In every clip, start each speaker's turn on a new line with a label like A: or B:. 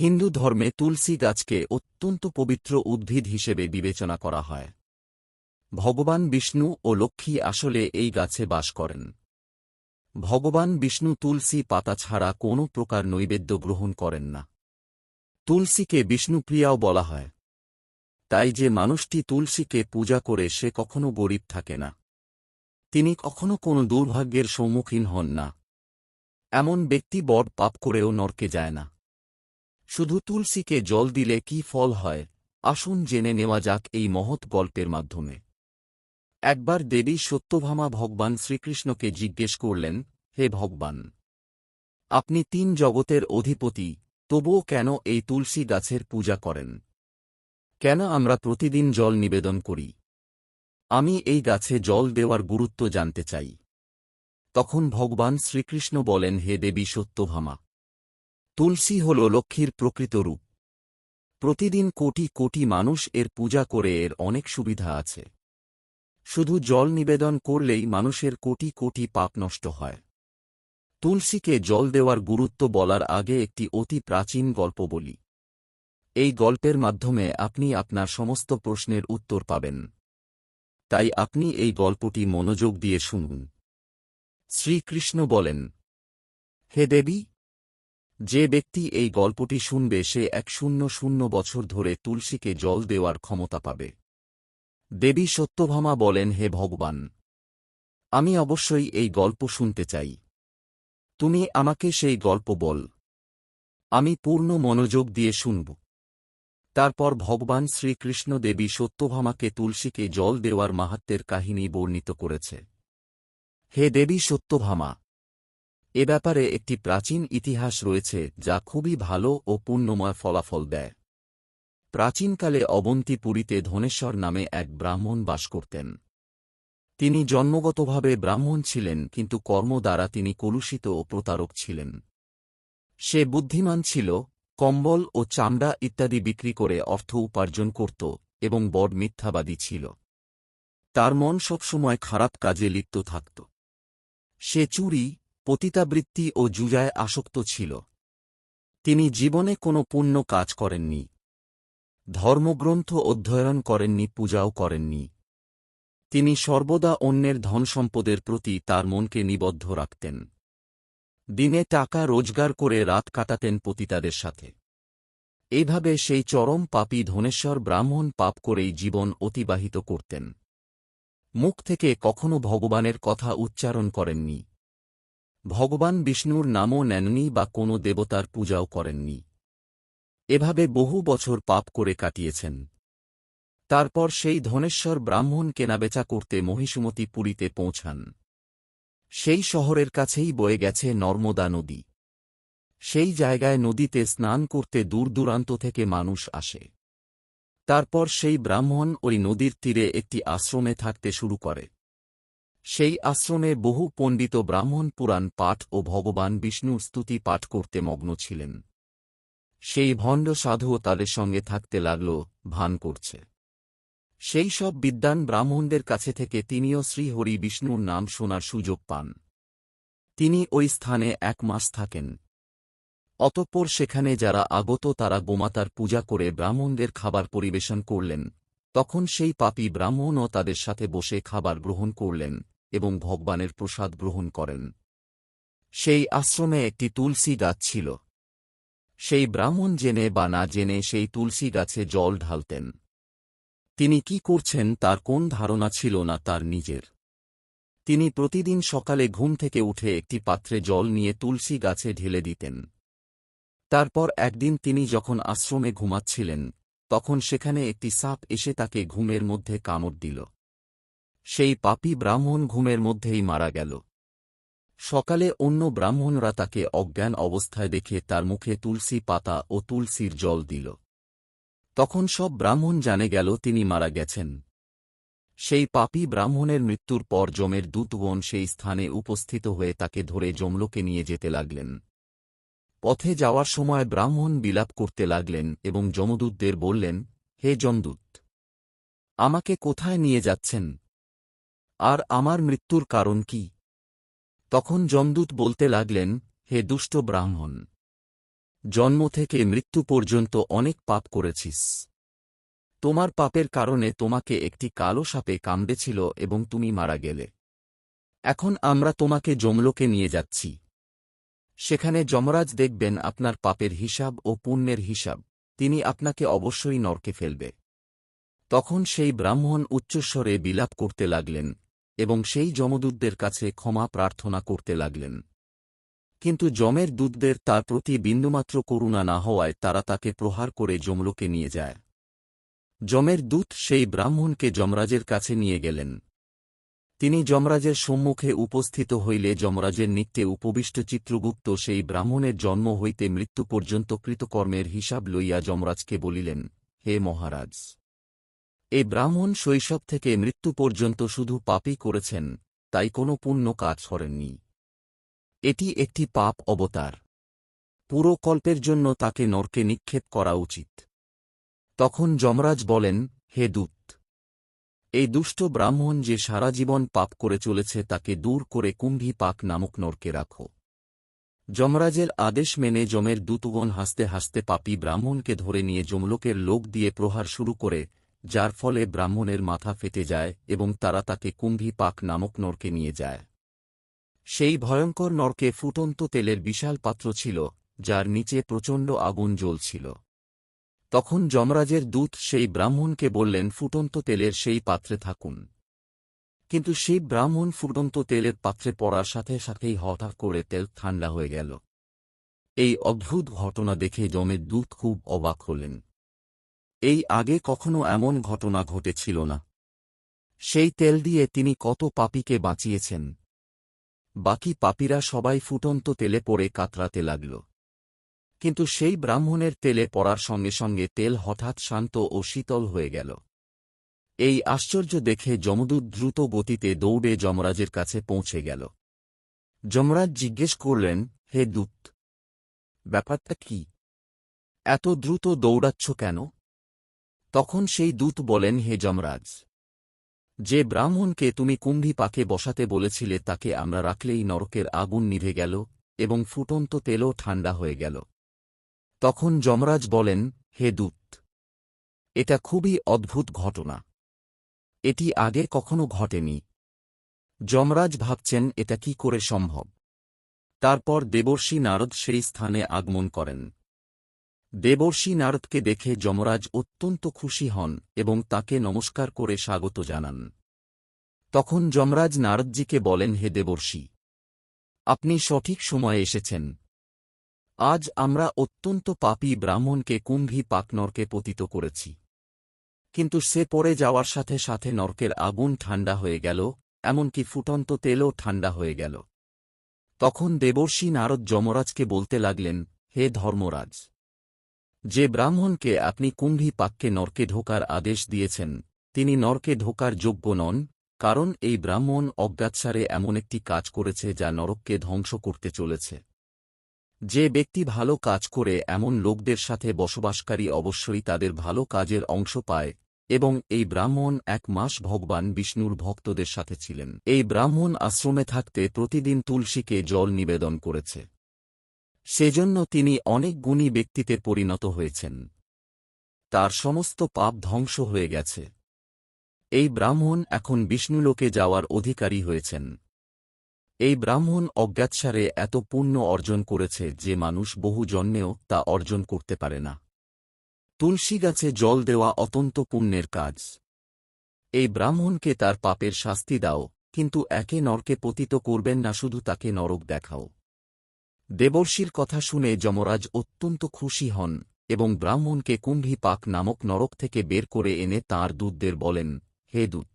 A: হিন্দু ধর্মে তুলসী গাছকে অত্যন্ত পবিত্র উদ্ভিদ হিসেবে বিবেচনা করা হয়। ভগবান বিষ্ণু ও লক্ষ্মী আসলে এই গাছে বাস করেন। ভগবান বিষ্ণু তুলসী পাতা ছাড়া কোনো প্রকার নৈবেদ্য গ্রহণ করেন না। তুলসীকে বিষ্ণুপ্রিয়াও বলা হয়। তাই যে মানুষটি তুলসীকে পূজা করে সে কখনো গরিব থাকে না। তিনি কখনো কোনো দুর্ভাগ্যের সম্মুখীন হন না। এমন ব্যক্তি বড় পাপ করেও নরকে যায় না। শুধু তুলসীকে জল দিলে কি ফল হয়? আসুন জেনে নেওয়া যাক এই মহৎ গল্পের মাধ্যমে। একবার দেবী সত্যভামা ভগবান শ্রীকৃষ্ণকে জিজ্ঞেস করলেন, হে ভগবান, আপনি তিন জগতের অধিপতি, তবুও কেন এই তুলসী গাছের পূজা করেন? কেন আমরা প্রতিদিন জল নিবেদন করি? আমি এই গাছে জল দেওয়ার গুরুত্ব জানতে চাই। তখন ভগবান শ্রীকৃষ্ণ বলেন, হে দেবী সত্যভামা তুলসী হল লক্ষ্মীর প্রকৃত রূপ। প্রতিদিন কোটি কোটি মানুষ এর পূজা করে এর অনেক সুবিধা আছে। শুধু জল নিবেদন করলেই মানুষের কোটি কোটি পাপ নষ্ট হয়। তুলসীকে জল দেওয়ার গুরুত্ব বলার আগে একটি অতি প্রাচীন গল্প বলি। এই গল্পের মাধ্যমে আপনি আপনার সমস্ত প্রশ্নের উত্তর পাবেন। তাই আপনি এই গল্পটি মনোযোগ দিয়ে শুনুন। শ্রীকৃষ্ণ বলেন, হে দেবী যে ব্যক্তি এই গল্পটি শুনবে সে এক শূন্য শূন্য বছর ধরে তুলসীকে জল দেওয়ার ক্ষমতা পাবে। দেবী সত্যভামা বলেন, হে ভগবান, আমি অবশ্যই এই গল্প শুনতে চাই। তুমি আমাকে সেই গল্প বল। আমি পূর্ণ মনোযোগ দিয়ে শুনব। তারপর ভগবান শ্রীকৃষ্ণ দেবী সত্যভামাকে তুলসীকে জল দেওয়ার মাহাত্মের কাহিনী বর্ণিত করেছে। হে দেবী সত্যভামা এ ব্যাপারে একটি প্রাচীন ইতিহাস রয়েছে যা খুবই ভালো ও পুণ্যময় ফলাফল দেয়। প্রাচীনকালে অবন্তিপুরীতে ধনেশ্বর নামে এক ব্রাহ্মণ বাস করতেন। তিনি জন্মগতভাবে ব্রাহ্মণ ছিলেন, কিন্তু কর্ম দ্বারা তিনি কলুষিত ও প্রতারক ছিলেন। সে বুদ্ধিমান ছিল, কম্বল ও চামড়া ইত্যাদি বিক্রি করে অর্থ উপার্জন করত এবং বড় মিথ্যাবাদী ছিল। তার মন সবসময় খারাপ কাজে লিপ্ত থাকত। সে চুরি পতিতাবৃত্তি ও জুজায় আসক্ত ছিল। তিনি জীবনে কোনো পুণ্য কাজ করেননি। ধর্মগ্রন্থ অধ্যয়ন করেননি, পূজাও করেননি। তিনি সর্বদা অন্যের ধনসম্পদের প্রতি তার মনকে নিবদ্ধ রাখতেন। দিনে টাকা রোজগার করে রাত কাটাতেন পতিতাদের সাথে। এভাবে সেই চরম পাপী ধনেশ্বর ব্রাহ্মণ পাপ করেই জীবন অতিবাহিত করতেন। মুখ থেকে কখনো ভগবানের কথা উচ্চারণ করেননি। ভগবান বিষ্ণুর নামও নেননি বা কোনো দেবতার পূজাও করেননি। এভাবে বহু বছর পাপ করে কাটিয়েছেন। তারপর সেই ধনেশ্বর ব্রাহ্মণ কেনাবেচা করতে মহিষুমতি পুরীতে পৌঁছান। সেই শহরের কাছেই বয়ে গেছে নর্মদা নদী। সেই জায়গায় নদীতে স্নান করতে দূর দূরান্ত থেকে মানুষ আসে। তারপর সেই ব্রাহ্মণ ওই নদীর তীরে একটি আশ্রমে থাকতে শুরু করে। সেই আশ্রমে বহু পণ্ডিত ব্রাহ্মণ পুরাণ পাঠ ও ভগবান বিষ্ণুর স্তুতি পাঠ করতে মগ্ন ছিলেন। সেই ভণ্ড সাধুও তাদের সঙ্গে থাকতে লাগল, ভান করছে। সেই সব বিদ্বান ব্রাহ্মণদের কাছে থেকে তিনিও শ্রীহরি বিষ্ণুর নাম শোনার সুযোগ পান। তিনি ওই স্থানে এক মাস থাকেন। অতঃপর সেখানে যারা আগত তারা গোমাতার পূজা করে ব্রাহ্মণদের খাবার পরিবেশন করলেন। তখন সেই পাপী ব্রাহ্মণও তাদের সাথে বসে খাবার গ্রহণ করলেন এবং ভগবানের প্রসাদ গ্রহণ করেন। সেই আশ্রমে একটি তুলসী গাছ ছিল। সেই ব্রাহ্মণ জেনে বা না জেনে সেই তুলসী গাছে জল ঢালতেন। তিনি কি করছেন তার কোন ধারণা ছিল না তার নিজের। তিনি প্রতিদিন সকালে ঘুম থেকে উঠে একটি পাত্রে জল নিয়ে তুলসী গাছে ঢেলে দিতেন। তারপর একদিন তিনি যখন আশ্রমে ঘুমাচ্ছিলেন তখন সেখানে একটি সাপ এসে তাকে ঘুমের মধ্যে কামড় দিল। সেই পাপী ব্রাহ্মণ ঘুমের মধ্যেই মারা গেল। সকালে অন্য ব্রাহ্মণরা তাকে অজ্ঞান অবস্থায় দেখে তার মুখে তুলসী পাতা ও তুলসীর জল দিল। তখন সব ব্রাহ্মণ জানে গেল তিনি মারা গেছেন। সেই পাপী ব্রাহ্মণের মৃত্যুর পর যমের দূতগণ সেই স্থানে উপস্থিত হয়ে তাকে ধরে যমলোকে নিয়ে যেতে লাগলেন। পথে যাওয়ার সময় ব্রাহ্মণ বিলাপ করতে লাগলেন এবং যমদূতদের বললেন, হে যমদূত, আমাকে কোথায় নিয়ে যাচ্ছেন? আর আমার মৃত্যুর কারণ কি? তখন যমদূত বলতে লাগলেন, হে দুষ্ট ব্রাহ্মণ, জন্ম থেকে মৃত্যু পর্যন্ত অনেক পাপ করেছিস। তোমার পাপের কারণে তোমাকে একটি কালো সাপে কামড়েছিল এবং তুমি মারা গেলে। এখন আমরা তোমাকে জমলোকে নিয়ে যাচ্ছি। সেখানে যমরাজ দেখবেন আপনার পাপের হিসাব ও পুণ্যের হিসাব, তিনি আপনাকে অবশ্যই নরকে ফেলবে। তখন সেই ব্রাহ্মণ উচ্চস্বরে বিলাপ করতে লাগলেন, এবং সেই যমদূতদের কাছে ক্ষমা প্রার্থনা করতে লাগলেন। কিন্তু যমের দূতদের তার প্রতি বিন্দুমাত্র করুণা না হওয়ায় তারা তাকে প্রহার করে যমলোকে নিয়ে যায়। যমের দূত সেই ব্রাহ্মণকে যমরাজের কাছে নিয়ে গেলেন। তিনি যমরাজের সম্মুখে উপস্থিত হইলে যমরাজের নিত্যে উপবিষ্ট চিত্রগুপ্ত সেই ব্রাহ্মণের জন্ম হইতে মৃত্যু পর্যন্ত কৃতকর্মের হিসাব লইয়া যমরাজকে বলিলেন, হে মহারাজ এই ব্রাহ্মণ শৈশব থেকে মৃত্যু পর্যন্ত শুধু পাপই করেছেন, তাই কোনো পুণ্য কাজ করেননি। এটি একটি পাপ অবতার। পুরো কল্পের জন্য তাকে নরকে নিক্ষেপ করা উচিত। তখন যমরাজ বলেন, হে দূত এই দুষ্ট ব্রাহ্মণ যে সারা জীবন পাপ করে চলেছে তাকে দূর করে কুম্ভী পাক নামক নরকে রাখো। যমরাজের আদেশ মেনে যমের দূতগণ হাসতে হাসতে পাপী ব্রাহ্মণকে ধরে নিয়ে যমলোকের লোক দিয়ে প্রহার শুরু করে, যার ফলে ব্রাহ্মণের মাথা ফেটে যায় এবং তারা তাকে কুম্ভী পাক নামক নরকে নিয়ে যায়। সেই ভয়ঙ্কর নরকে ফুটন্ত তেলের বিশাল পাত্র ছিল, যার নিচে প্রচণ্ড আগুন জ্বলছিল। তখন যমরাজের দূত সেই ব্রাহ্মণকে বললেন, ফুটন্ত তেলের সেই পাত্রে থাকুন। কিন্তু সেই ব্রাহ্মণ ফুটন্ত তেলের পাত্রে পড়ার সাথে সাথেই হঠাৎ করে তেল ঠান্ডা হয়ে গেল। এই অদ্ভুত ঘটনা দেখে যমের দূত খুব অবাক হলেন। এই আগে কখনো এমন ঘটনা ঘটেছিল না। সেই তেল দিয়ে তিনি কত পাপীকে বাঁচিয়েছেন। বাকি পাপীরা সবাই ফুটন্ত তেলে পড়ে কাতরাতে লাগল। কিন্তু সেই ব্রাহ্মণের তেলে পড়ার সঙ্গে সঙ্গে তেল হঠাৎ শান্ত ও শীতল হয়ে গেল। এই আশ্চর্য দেখে যমদূত দ্রুত গতিতে দৌড়ে যমরাজের কাছে পৌঁছে গেল। যমরাজ জিজ্ঞেস করলেন, হে দূত, ব্যাপারটা কি? এত দ্রুত দৌড়াচ্ছ কেন? তখন সেই দূত বলেন, হে যমরাজ, যে ব্রাহ্মণকে তুমি কুম্ভী পাকে বসাতে বলেছিলে তাকে আমরা রাখলেই নরকের আগুন নিভে গেল এবং ফুটন্ত তেলও ঠান্ডা হয়ে গেল। তখন যমরাজ বলেন, হে দূত, এটা খুবই অদ্ভুত ঘটনা। এটি আগে কখনো ঘটেনি। যমরাজ ভাবছেন, এটা কি করে সম্ভব? তারপর দেবর্ষী নারদ সেই স্থানে আগমন করেন। দেবর্ষী নারদকে দেখে যমরাজ অত্যন্ত খুশি হন এবং তাকে নমস্কার করে স্বাগত জানান। তখন যমরাজ নারদজিকে বলেন, হে দেবর্ষী, আপনি সঠিক সময়ে এসেছেন। আজ আমরা অত্যন্ত পাপী ব্রাহ্মণকে কুম্ভী পাকনরকে পতিত করেছি। কিন্তু সে পড়ে যাওয়ার সাথে সাথে নরকের আগুন ঠান্ডা হয়ে গেল, এমনকি ফুটন্ত তেলও ঠান্ডা হয়ে গেল। তখন দেবর্ষী নারদ যমরাজকে বলতে লাগলেন, হে ধর্মরাজ, যে ব্রাহ্মণকে আপনি কুম্ভী পাককে নরকে ঢোকার আদেশ দিয়েছেন, তিনি নরকে ঢোকার যোগ্য নন, কারণ এই ব্রাহ্মণ অজ্ঞাতসারে এমন একটি কাজ করেছে যা নরককে ধ্বংস করতে চলেছে। যে ব্যক্তি ভালো কাজ করে, এমন লোকদের সাথে বসবাসকারী অবশ্যই তাদের ভালো কাজের অংশ পায়, এবং এই ব্রাহ্মণ এক মাস ভগবান বিষ্ণুর ভক্তদের সাথে ছিলেন। এই ব্রাহ্মণ আশ্রমে থাকতে প্রতিদিন তুলসীকে জল নিবেদন করেছে। সেজন্য তিনি অনেক গুণী ব্যক্তিতে পরিণত হয়েছেন। তার সমস্ত পাপ ধ্বংস হয়ে গেছে। এই ব্রাহ্মণ এখন বিষ্ণুলোকে যাওয়ার অধিকারী হয়েছেন। এই ব্রাহ্মণ অজ্ঞাতসারে এত পুণ্য অর্জন করেছে যে মানুষ বহু জন্মেও তা অর্জন করতে পারে না। তুলসী গাছে জল দেওয়া অত্যন্ত পুণ্যের কাজ। এই ব্রাহ্মণকে তার পাপের শাস্তি দাও, কিন্তু একে নরকে পতিত করবেন না, শুধু তাকে নরক দেখাও। দেবর্ষীর কথা শুনে যমরাজ অত্যন্ত খুশি হন এবং ব্রাহ্মণকে কুম্ভী পাক নামক নরক থেকে বের করে এনে তাঁর দূতদের বলেন, হে দূত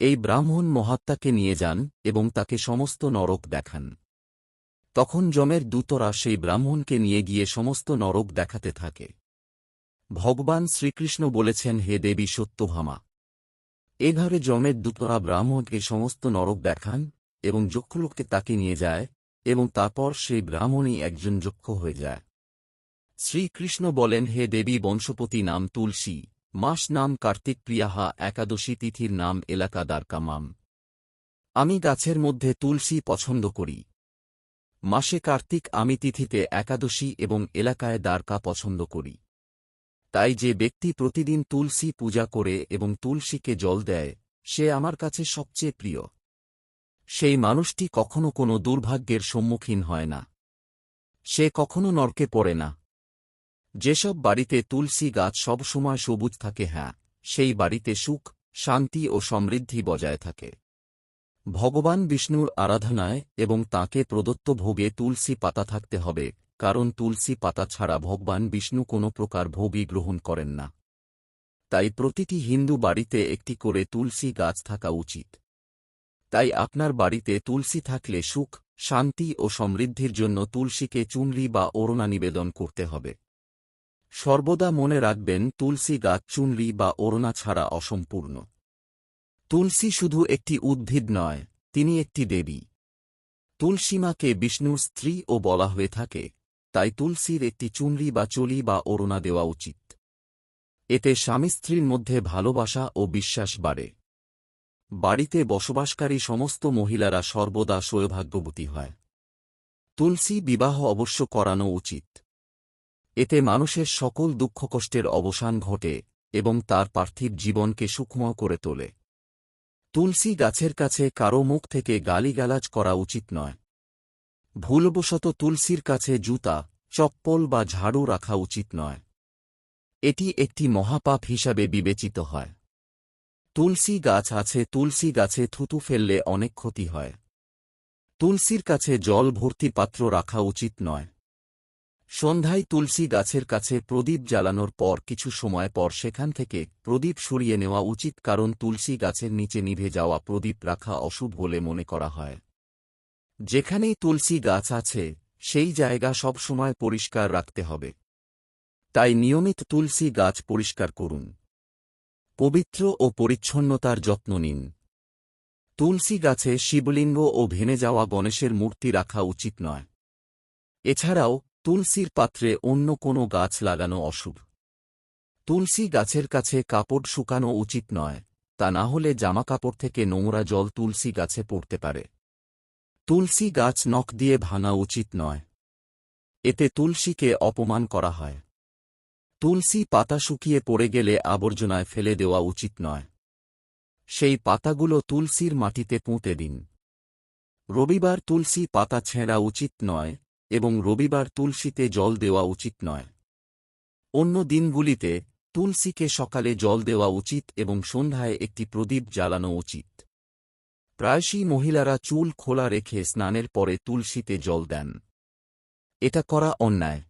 A: এই ব্রাহ্মণ মহাত্মাকে নিয়ে যান এবং তাকে সমস্ত নরক দেখান। তখন যমের দূতরা সেই ব্রাহ্মণকে নিয়ে গিয়ে সমস্ত নরক দেখাতে থাকে। ভগবান শ্রীকৃষ্ণ বলেছেন, হে দেবী সত্যভামা এভাবে যমের দূতরা ব্রাহ্মণকে সমস্ত নরক দেখান এবং যক্ষলোককে তাকে নিয়ে যায় এবং তারপর সেই ব্রাহ্মণই একজন যক্ষ হয়ে যায়। শ্রীকৃষ্ণ বলেন, হে দেবী বংশপতি নাম তুলসী মাস নাম কার্তিক প্রিয়াহা একাদশী তিথির নাম এলাকা দ্বারকামাম আমি গাছের মধ্যে তুলসী পছন্দ করি। মাসে কার্তিক আমি তিথিতে একাদশী এবং এলাকায় দ্বারকা পছন্দ করি। তাই যে ব্যক্তি প্রতিদিন তুলসী পূজা করে এবং তুলসীকে জল দেয়, সে আমার কাছে সবচেয়ে প্রিয়। সেই মানুষটি কখনো কোনো দুর্ভাগ্যের সম্মুখীন হয় না। সে কখনো নরকে পড়ে না। যেসব বাড়িতে তুলসী গাছ সবসময় সবুজ থাকে হ্যাঁ সেই বাড়িতে সুখ, শান্তি ও সমৃদ্ধি বজায় থাকে। ভগবান বিষ্ণুর আরাধনায় এবং তাকে প্রদত্ত ভোগে তুলসী পাতা থাকতে হবে, কারণ তুলসী পাতা ছাড়া ভগবান বিষ্ণু কোনো প্রকার ভোগই গ্রহণ করেন না। তাই প্রতিটি হিন্দু বাড়িতে একটি করে তুলসী গাছ থাকা উচিত। তাই আপনার বাড়িতে তুলসী থাকলে সুখ, শান্তি ও সমৃদ্ধির জন্য তুলসীকে চুনরি বা ওড়না নিবেদন করতে হবে। সর্বদা মনে রাখবেন, তুলসী গাছ চুনরি বা ওড়না ছাড়া অসম্পূর্ণ। তুলসী শুধু একটি উদ্ভিদ নয়, তিনি একটি দেবী। তুলসীমাকে বিষ্ণুর স্ত্রী ও বলা হয়ে থাকে, তাই তুলসীর একটি চুনরি বা চলি বা ওড়না দেওয়া উচিত। এতে স্বামী স্ত্রীর মধ্যে ভালোবাসা ও বিশ্বাস বাড়ে। বাড়িতে বসবাসকারী সমস্ত মহিলারা সর্বদা সৌভাগ্যবতী হয়। তুলসী বিবাহ অবশ্য করানো উচিত। এতে মানুষের সকল দুঃখকষ্টের অবসান ঘটে এবং তার পার্থিব জীবনকে সুখময় করে তোলে। তুলসী গাছের কাছে কারও মুখ থেকে গালিগালাজ করা উচিত নয়। ভুলবশত তুলসীর কাছে জুতা, চপ্পল বা ঝাড়ু রাখা উচিত নয়। এটি একটি মহাপাপ হিসাবে বিবেচিত হয়। তুলসী গাছ আছে, তুলসী গাছে থুতু ফেললে অনেক ক্ষতি হয়। তুলসীর কাছে জল ভর্তি পাত্র রাখা উচিত নয়। সন্ধ্যায় তুলসী গাছের কাছে প্রদীপ জ্বালানোর পর কিছু সময় পর সেখান থেকে প্রদীপ সরিয়ে নেওয়া উচিত কারণ তুলসী গাছের নিচে নিভে যাওয়া প্রদীপ রাখা অশুভ বলে মনে করা হয়। যেখানেই তুলসী গাছ আছে, সেই জায়গা সব সময় পরিষ্কার রাখতে হবে। তাই নিয়মিত তুলসী গাছ পরিষ্কার করুন। পবিত্র ও পরিচ্ছন্নতার যত্ন নিন। তুলসী গাছে শিবলিঙ্গ ও ভেনে যাওয়া গণেশের মূর্তি রাখা উচিত নয়। এছাড়াও তুলসীর পাত্রে অন্য কোনো গাছ লাগানো অশুভ। তুলসী গাছের কাছে কাপড় শুকানো উচিত নয়, তা না হলে জামাকাপড় থেকে নোংরা জল তুলসী গাছে পড়তে পারে। তুলসী গাছ নখ দিয়ে ভাঙা উচিত নয়। এতে তুলসীকে অপমান করা হয়। তুলসী পাতা শুকিয়ে পড়ে গেলে আবর্জনায় ফেলে দেওয়া উচিত নয়। সেই পাতাগুলো তুলসীর মাটিতে পুঁতে দিন। রবিবার তুলসী পাতা ছেঁড়া উচিত নয় এবং রবিবার তুলসীতে জল দেওয়া উচিত নয়। অন্য দিনগুলিতে তুলসীকে সকালে জল দেওয়া উচিত এবং সন্ধ্যায় একটি প্রদীপ জ্বালানো উচিত। প্রায়শই মহিলারা চুল খোলা রেখে স্নানের পরে তুলসীতে জল দেন। এটা করা অন্যায়।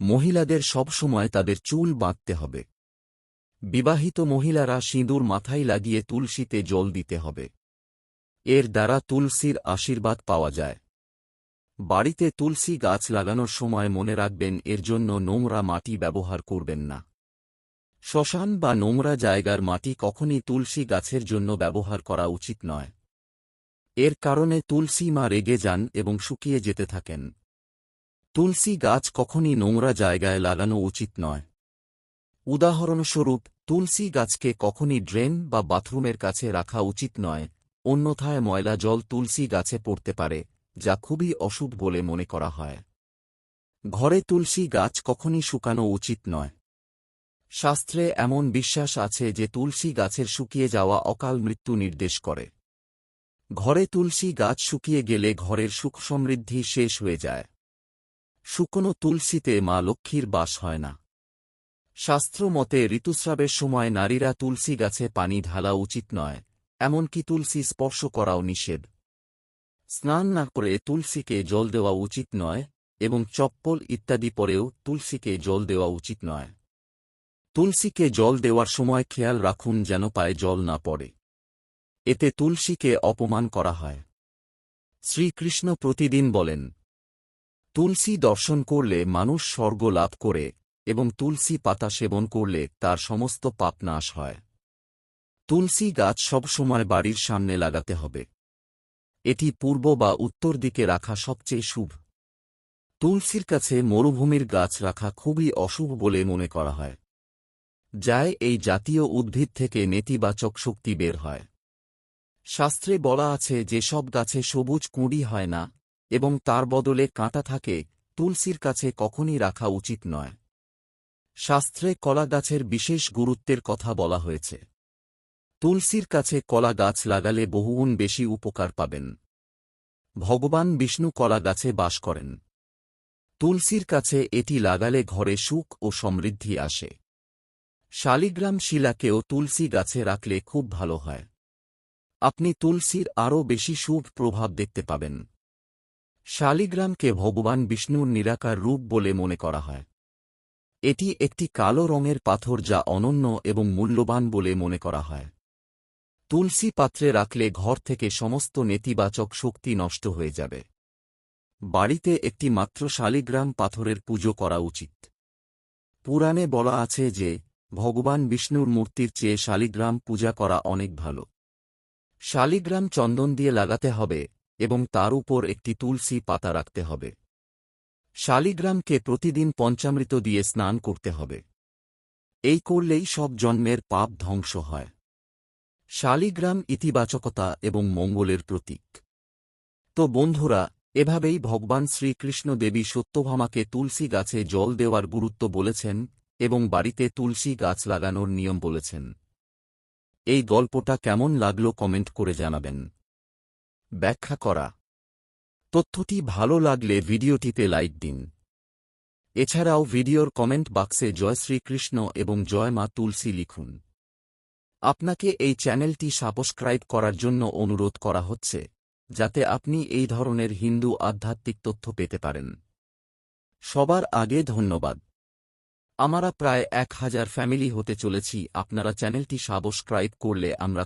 A: মহিলাদের সবসময় তাদের চুল বাঁধতে হবে। বিবাহিত মহিলারা সিঁদুর মাথায় লাগিয়ে তুলসীতে জল দিতে হবে। এর দ্বারা তুলসীর আশীর্বাদ পাওয়া যায়। বাড়িতে তুলসী গাছ লাগানোর সময় মনে রাখবেন, এর জন্য নোংরা মাটি ব্যবহার করবেন না। শ্মশান বা নোংরা জায়গার মাটি কখনই তুলসী গাছের জন্য ব্যবহার করা উচিত নয়। এর কারণে তুলসী মা রেগে যান এবং শুকিয়ে যেতে থাকেন। তুলসী গাছ কখনই নোংরা জায়গায় লাগানো উচিত নয়। উদাহরণস্বরূপ, তুলসী গাছকে কখনই ড্রেন বা বাথরুমের কাছে রাখা উচিত নয়, অন্যথায় ময়লা জল তুলসী গাছে পড়তে পারে। যা খুবই অশুভ বলে মনে করা হয়। ঘরে তুলসী গাছ কখনই শুকানো উচিত নয়। শাস্ত্রে এমন বিশ্বাস আছে যে তুলসী গাছের শুকিয়ে যাওয়া অকাল মৃত্যু নির্দেশ করে। ঘরে তুলসী গাছ শুকিয়ে গেলে ঘরের সুখ সমৃদ্ধি শেষ হয়ে যায়। শুকনো তুলসীতে মা লক্ষ্মীর বাস হয় না। শাস্ত্র মতে ঋতুস্রাবের সময় নারীরা তুলসী গাছে পানি ঢালা উচিত নয়, এমনকি তুলসী স্পর্শ করাও নিষেধ। স্নান না করে তুলসীকে জল দেওয়া উচিত নয় এবং চপ্পল ইত্যাদি পরেও তুলসীকে জল দেওয়া উচিত নয়। তুলসীকে জল দেওয়ার সময় খেয়াল রাখুন যেন পায়ে জল না পড়ে। এতে তুলসীকে অপমান করা হয়। শ্রীকৃষ্ণ প্রতিদিন বলেন, তুলসী দর্শন করলে মানুষ স্বর্গ লাভ করে এবং তুলসী পাতা সেবন করলে তার সমস্ত পাপ নাশ হয়। তুলসী গাছ সবসময় বাড়ির সামনে লাগাতে হবে। এটি পূর্ব বা উত্তর দিকে রাখা সবচেয়ে শুভ। তুলসীর কাছে মরুভূমির গাছ রাখা খুবই অশুভ বলে মনে করা হয় যায় এই জাতীয় উদ্ভিদ থেকে নেতিবাচক শক্তি বের হয়। শাস্ত্রে বলা আছে যে সব গাছে সবুজ কুঁড়ি হয় না এবং তার বদলে কাঁটা থাকে, তুলসীর কাছে কখনই রাখা উচিত নয়। শাস্ত্রে কলা গাছের বিশেষ গুরুত্বের কথা বলা হয়েছে। তুলসীর কাছে কলা গাছ লাগালে বহুগুণ বেশি উপকার পাবেন। ভগবান বিষ্ণু কলা গাছে বাস করেন। তুলসীর কাছে এটি লাগালে ঘরে সুখ ও সমৃদ্ধি আসে। শালিগ্রাম শিলাকেও তুলসী গাছে রাখলে খুব ভালো হয়। আপনি তুলসীর আরও বেশি শুভ প্রভাব দেখতে পাবেন। শালিগ্রামকে ভগবান বিষ্ণুর নিরাকার রূপ বলে মনে করা হয়। এটি একটি কালো রঙের পাথর যা অনন্য এবং মূল্যবান বলে মনে করা হয়। তুলসী পাত্রে রাখলে ঘর থেকে সমস্ত নেতিবাচক শক্তি নষ্ট হয়ে যাবে। বাড়িতে একটি মাত্র শালিগ্রাম পাথরের পুজো করা উচিত। পুরাণে বলা আছে যে, ভগবান বিষ্ণুর মূর্তির চেয়ে শালিগ্রাম পূজা করা অনেক ভালো। শালিগ্রাম চন্দন দিয়ে লাগাতে হবে এবং তার উপর একটি তুলসী পাতা রাখতে হবে। শালিগ্রামকে প্রতিদিন পঞ্চামৃত দিয়ে স্নান করতে হবে। এই করলেই সব জন্মের পাপ ধ্বংস হয়। শালিগ্রাম ইতিবাচকতা এবং মঙ্গলের প্রতীক। তো বন্ধুরা, এভাবেই ভগবান শ্রীকৃষ্ণ দেবী সত্যভামাকে তুলসী গাছে জল দেওয়ার গুরুত্ব বলেছেন এবং বাড়িতে তুলসী গাছ লাগানোর নিয়ম বলেছেন। এই গল্পটা কেমন লাগল কমেন্ট করে জানাবেন। ব্যাখ্যা করা। তথ্যটি ভালো লাগলে ভিডিওটিতে লাইক দিন। এছাড়াও ভিডিওর কমেন্ট বাক্সে জয় শ্রীকৃষ্ণ এবং জয় মা তুলসী লিখুন। আপনাকে এই চ্যানেলটি সাবস্ক্রাইব করার জন্য অনুরোধ করা হচ্ছে, যাতে আপনি এই ধরনের হিন্দু আধ্যাত্মিক তথ্য পেতে পারেন। সবার আগে ধন্যবাদ। আমরা প্রায় এক হাজার ফ্যামিলি হতে চলেছি, আপনারা চ্যানেলটি সাবস্ক্রাইব করলে আমরা